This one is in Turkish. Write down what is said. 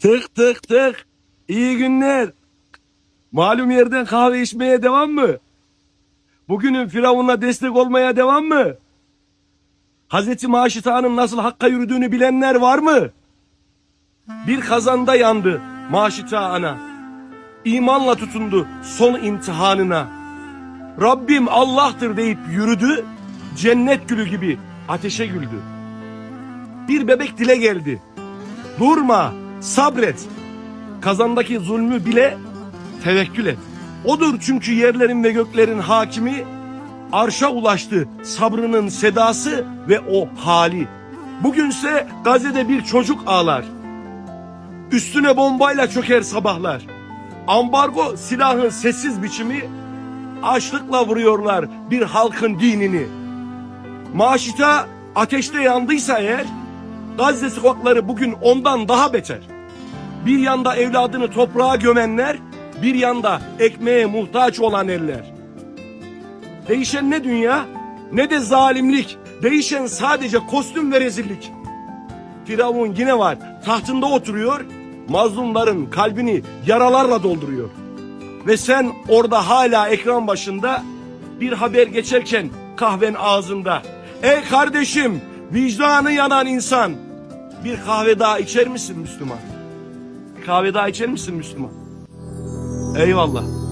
Tık tık tık. İyi günler. Malum yerden kahve içmeye devam mı? Bugünün Firavun'a destek olmaya devam mı? Hazreti Maşita'nın nasıl hakka yürüdüğünü bilenler var mı? Bir kazanda yandı Maşita ana. İmanla tutundu son imtihanına. Rabbim Allah'tır deyip yürüdü. Cennet gülü gibi ateşe güldü. Bir bebek dile geldi. Durma, sabret. Kazandaki zulmü bile tevekkül et. Odur çünkü yerlerin ve göklerin hakimi arşa ulaştı sabrının sedası ve o hali. Bugünse Gazze'de bir çocuk ağlar. Üstüne bombayla çöker sabahlar. Ambargo silahın sessiz biçimi açlıkla vuruyorlar bir halkın dinini. Maşita ateşte yandıysa eğer Gazze sokakları bugün ondan daha beter. Bir yanda evladını toprağa gömenler, bir yanda ekmeğe muhtaç olan eller. Değişen ne dünya ne de zalimlik. Değişen sadece kostüm ve rezillik. Firavun yine var. Tahtında oturuyor. Mazlumların kalbini yaralarla dolduruyor. Ve sen orada hala ekran başında bir haber geçerken kahven ağzında. Ey kardeşim vicdanı yanan insan bir kahve daha içer misin Müslüman? Bir kahve daha içer misin Müslüman? Eyvallah.